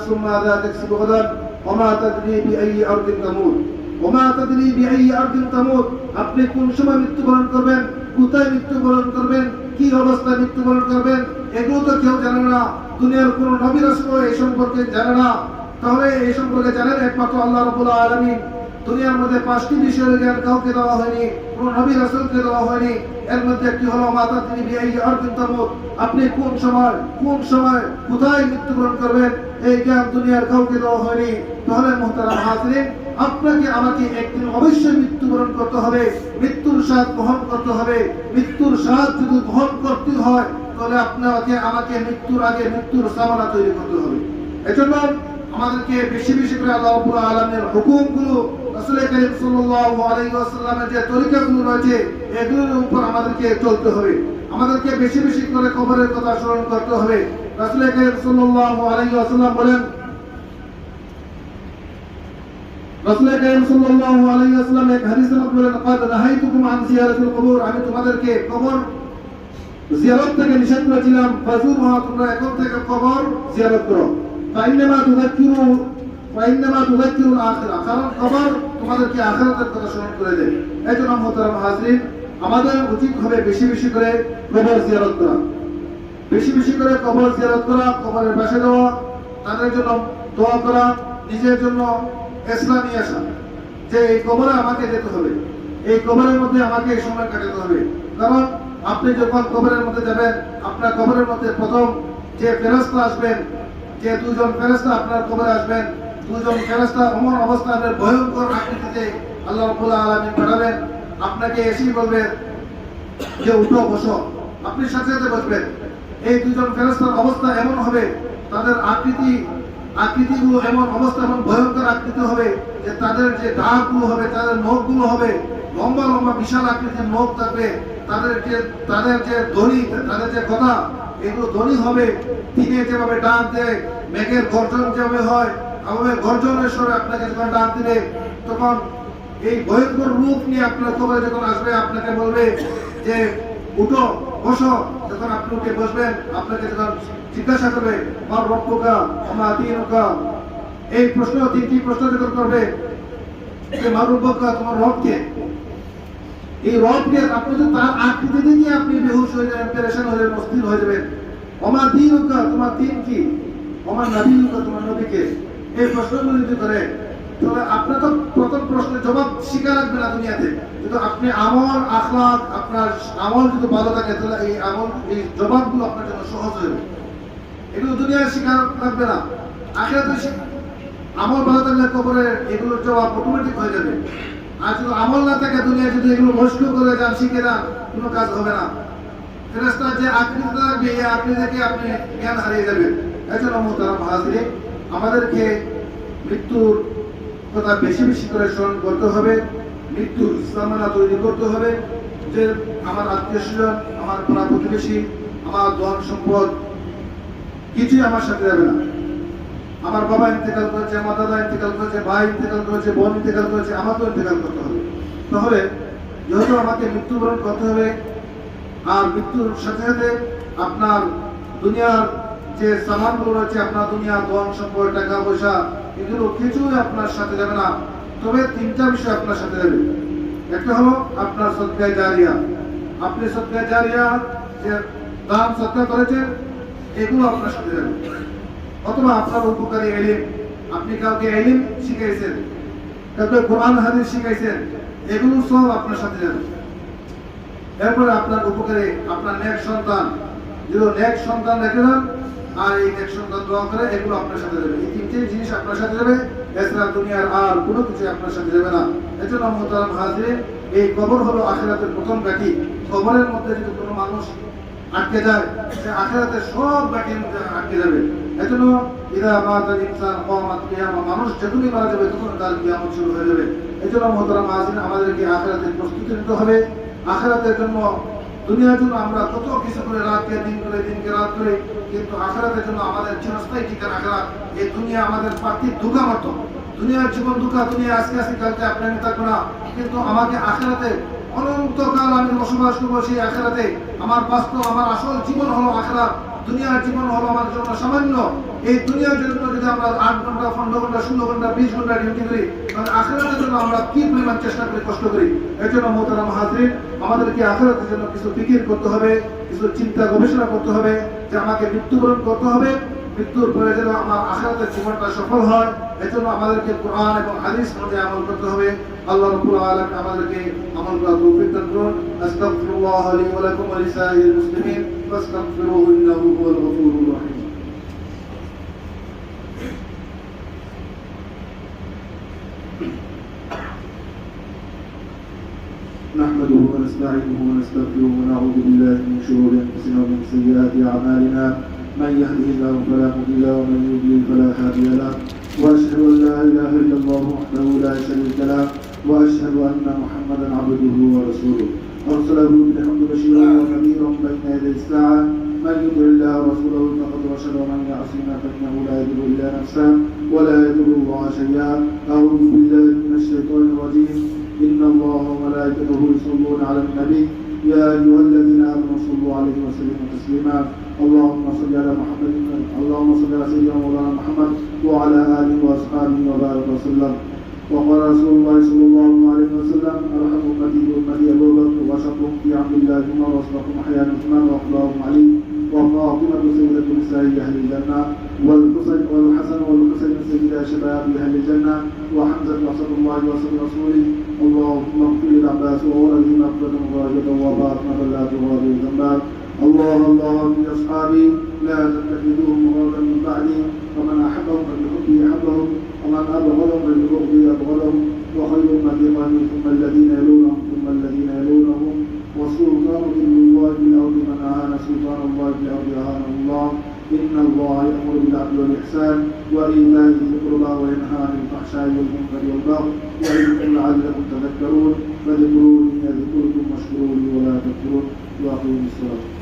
ثم ماذا تكسب غدا وما تدري بأي أرض تموت وما تدري بأي أرض تموت আপনি কোন সময় মৃত্যুবরণ করবেন কোথায় মৃত্যুবরণ করবেন কি অবস্থায় মৃত্যুবরণ করবেন এগুলো তো কেউ জানে না দুনিয়ার কোন নবী রাসূল এই সম্পর্কে জানে না তাহলে এই সম্পর্কে জানেন একমাত্র আল্লাহ রাব্বুল আলামিন দুনিয়ার মধ্যে পাঁচটি বিষয়ের জ্ঞান কাউকে দেওয়া হয়নি কোন নবী রাসূলকে দেওয়া হয়নি এর মধ্যে একটি হলো মাতা তিনি বিআই আরদিন তামুত আপনি কোন সময় কোন সময় কোথায় মৃত্যুবরণ করবেন এই জ্ঞান দুনিয়ার কাউকে দেওয়া হয়নি, তাহলে মোহতারা হাজরিন, আপনাকে আমাকে একদিন অবশ্যই মৃত্যুবরণ করতে হবে, মৃত্যুর স্বাদ গ্রহণ করতে হবে, মৃত্যুর স্বাদ যদি গ্রহণ করতে হয়, তাহলে আপনাকে আমাকে মৃত্যুর আগে মৃত্যুর সামানা তৈরি করতে হবে। এজন্য আমাদেরকে বেশি বেশি করে আল্লাহ আলমের হুকুমগুলো রসুলের করিম সাল্লাল্লাহু আলাইহি ওয়াসাল্লামের যে তরিকাগুলো রয়েছে, এগুলোর উপর আমাদেরকে চলতে হবে। আমাদেরকে বেশি বেশি করে খবরের কথা স্মরণ করতে হবে। রসুলের করিম সাল্লাল্লাহু আলাইহি ওয়াসাল্লাম বলেন, রসুলের করিম সাল্লাল্লাহু আলাইহি ওয়াসাল্লাম এক হাদিসের বলেন ক্বাদ নাহাইতুকুম আন জিয়ারাতিল কবর। আমি তোমাদেরকে কবর জিয়ারত থেকে নিষেধ করেছিলাম। ফাজুর তোমরা এখন থেকে কবর জিয়ারত করো। ফাইনামা তুযাক্কিরু কারণ কবর তোমাদেরকে আখিরাতের কথা স্মরণ করে দেয়। এই জন্য হাজরিন, আমাদের উচিত হবে বেশি বেশি করে কবর জিয়ারত করা। বেশি বেশি করে কবর জিয়ারত করা, কবরের পাশে দেওয়া, তাদের জন্য দোয়া করা, নিজের জন্য ইসলামী আসা। যে এই কবরে আমাকে যেতে হবে, এই কবরের মধ্যে আমাকে এই সময় কাটাতে হবে। কারণ আপনি যখন কবরের মধ্যে যাবেন, আপনার কবরের মধ্যে প্রথম যে ফেরস্তা আসবেন, যে দুজন ফেরস্তা আপনার কবরে আসবেন দুজন ফেরস্তা অমর অবস্থানের ভয়ঙ্কর আকৃতিতে আল্লাহ রাব্বুল আলামিন পাঠাবেন। আপনাকে এসেই বলবেন, যে উঠো, বসো। আপনি সাথে বসবেন। এই দুজন ফেরস্তার অবস্থা এমন হবে, তাদের আকৃতি, আকৃতিগুলো এমন অবস্থা, এমন ভয়ঙ্কর আকৃতি হবে, যে তাদের যে দাঁতগুলো হবে, তাদের নখগুলো হবে, লম্বা লম্বা, বিশাল আকৃতির নখ থাকবে। তাদের যে তাদের যে ধ্বনি, তাদের যে কথা, এগুলো ধ্বনি হবে। দিনে যেভাবে ডাক দেয়, মেঘের গর্জন যেভাবে হয় আমাদের গর্জনের স্বরে আপনাকে যখন ডাক দিলে, তখন এই ভয়ঙ্কর রূপ নিয়ে আপনার খবরে যখন আসবে, আপনাকে বলবে যে, উঠো, বসো। যখন আপনি উঠে বসবেন, আপনাকে যখন জিজ্ঞাসা করবে, আমার রক্তকা আমার এই প্রশ্ন, তিনটি প্রশ্ন যখন করবে যে মারুবকা তোমার রবকে? এই রবকে আপনি তো তার আকৃতি দেখে আপনি বেহুশ হয়ে যাবেন, পেরেশান হয়ে যাবেন, অস্থির হয়ে যাবেন। আমার দিন তোমার দিন কি? আমার নবী তোমার নবীকে। এই প্রশ্নগুলো যদি করে তাহলে আপনার তো প্রথম প্রশ্নের জবাব শিখা লাগবে না দুনিয়াতে। কিন্তু আপনি আমল আখলাক আপনার আমল যদি ভালো থাকে, তাহলে এই আমল, এই জবাবগুলো আপনার জন্য সহজ হয়ে এগুলো দুনিয়ার শিখা লাগবে না। আখেরাতে শিখ- আমল ভালো থাকলে কবরে এগুলোর জবাব অটোমেটিক হয়ে যাবে। আর যদি আমল না থাকে দুনিয়া যদি এগুলো মস্ক করে যান, শিখে যান, কোনো কাজ হবে না। ফেরেস্তার যে আকৃতি থাকবে, এই আকৃতি থেকে আপনি জ্ঞান হারিয়ে যাবেন। এই জন্য মোহতারাম হাজরিন আমাদেরকে মৃত্যুর কথা বেশি বেশি করে স্মরণ করতে হবে, মৃত্যুর সামনা তৈরি করতে হবে যে আমার আত্মীয় স্বজন, আমার পাড়া প্রতিবেশী, আমার ধন সম্পদ কিছুই আমার সাথে যাবে না। আমার বাবা ইন্তেকাল করেছে, আমার দাদা ইন্তেকাল করেছে, ভাই ইন্তেকাল করেছে, বোন ইন্তেকাল করেছে, আমাকেও ইন্তেকাল করতে হবে। তাহলে যেহেতু আমাকে মৃত্যুবরণ করতে হবে, আর মৃত্যুর সাথে সাথে আপনার দুনিয়ার যে সামানগুলো রয়েছে আপনার দুনিয়ার ধন সম্পদ, টাকা, পয়সা, এগুলো কিছুই আপনার সাথে যাবে না। তবে তিনটা বিষয় আপনার সাথে যাবে। একটা হলো আপনার সৎকায় জারিয়া। আপনি সৎকায় জারিয়া যে দান সৎকার করেছেন, এগুলো আপনার সাথে যাবে। অথবা আপনার উপকারী এলিম। আপনি কাউকে এলিম শিখাইছেন, কাউকে কোরআন, হাদিস শিখাইছেন, এগুলো সব আপনার সাথে যাবে। এরপরে আপনার উপকারে, আপনার নেক সন্তান। যদি নেক সন্তান রেখে দেন আর এই নেক সন্তান দোয়া করে এগুলো আপনার সাথে যাবে এই তিনটে জিনিস আপনার সাথে যাবে এছাড়া দুনিয়ার আর কোনো কিছু আপনার সাথে যাবে না। এজন্য মোহতারাম হাজির, এই কবর হলো আখেরাতের প্রথম ব্যাটি। কবরের মধ্যে যদি কোনো মানুষ আটকে যায়, সে আখেরাতে সব ব্যাটির মধ্যে আটকে যাবে। এজন্য ইদা মাতা ইনসান কিয়ামাত কিয়ামা, মানুষ যখনই মারা যাবে তখন তার কিয়ামত শুরু হয়ে যাবে। এজন্য মোহতারাম হাজির, আমাদেরকে আখেরাতের প্রস্তুতি নিতে হবে। আখেরাতের জন্য দুনিয়ার জন্য আমরা কত কিছু করে রাতকে দিন করে, দিনকে রাত করে, কিন্তু আখেরাতের জন্য আমাদের চিরস্থায়ী ঠিকানা আখেরাত। এই দুনিয়া আমাদের পার্থিব দুঃখা মাত্র দুনিয়ার জীবন দুঃখা দুনিয়া আজকে আজকে কালকে আপনার থাকব না। কিন্তু আমাকে আখেরাতে অনন্তকাল আমি বসবাস করব সেই আখেরাতে। আমার বাস্তব, আমার আসল জীবন হলো আখেরাত। দুনিয়ার জীবন হলো আমার জন্য সামান্য। এই দুনিয়ার জন্য যদি আমরা আট ঘণ্টা, পনেরো ঘণ্টা, ষোলো ঘণ্টা, বিশ ঘণ্টা ডিউটি করি, তাহলে আখেরাতের জন্য আমরা কি পরিমাণ চেষ্টা করি, কষ্ট করি? এর জন্য মোহতারাম হাজরিন, আমাদেরকে আখেরাতের জন্য কিছু ফিকির করতে হবে, কিছু চিন্তা গবেষণা করতে হবে, যে আমাকে মৃত্যুবরণ করতে হবে। মৃত্যুর পরে যেন আমার আখেরাতের জীবনটা সফল হয় এজন্য আমাদেরকে কোরআন এবং হাদিস অনুযায়ী আমল করতে হবে আল্লাহ রাব্বুল আলামিন আমাদেরকে আমল করার তৌফিক দান করুন আস্তাগফিরুল্লাহ লি ওয়া লাকুম ওয়া লিসাইরিল মুসলিমিন ফাস্তাগফিরুহু ইন্নাহু হুয়াল গফুরুর রহিম نحمده ونستعينه ونستغفره ونعوذ بالله من شرور انفسنا ومن سيئات اعمالنا من يهده الله فلا مضل له ومن يضلل فلا هادي له. وأشهد أن لا إله إلا الله وحده لا شريك له وأشهد أن محمدا عبده ورسوله. أرسله بالحق بشيرا ونذيرا بين يدي الساعة من يطع الله ورسوله فقد رشد ومن يعصينا فانه لا يضر إلا نفسه ولا يضر الله شيئا. أعوذ بالله من الشيطان الرجيم. وملائكته يصلون على النبي. يا أيها الذين آمنوا صلوا عليه وسلموا تسليما. اللهم صل على محمد اللهم صل على سيدنا مولانا محمد وعلى آله وأصحابه وبارك وسلم. وقال رسول الله صلى الله عليه وسلم أرحم أمتي بأمتي أبو بكر وأشرفهم في عبد الله عمر وأصدقهم أحيانا عثمان وأخلاهم علي وفاطمة سيدة نساء أهل الجنة. والحسن والحسن والحسين سيدا شباب أهل الجنة وحمزة أسد الله وأسد رسوله اللهم اغفر للعباس وولده مغفرة مغاية وفاطمة لا تغادر ذنبا الله الله في أصحابي لا تتخذوهم غرضا من بعدي ومن أحبهم فبحبه أحبهم ومن أبغضهم فببغضه أبغضهم. وخير أمتي قومي ثم الذين يلونهم ثم الذين يلونهم. والسلطان ذل الله في من أهان سلطان الله في أهانه الله. إن الله يأمر بالعدل والإحسان وإيتاء ذي القربى وينهى عن الفحشاء والمنكر والبغي يعظكم لعلكم تذكرون فاذكروني أذكركم واشكروا لي ولا تكفرون وأقيموا الصلاة.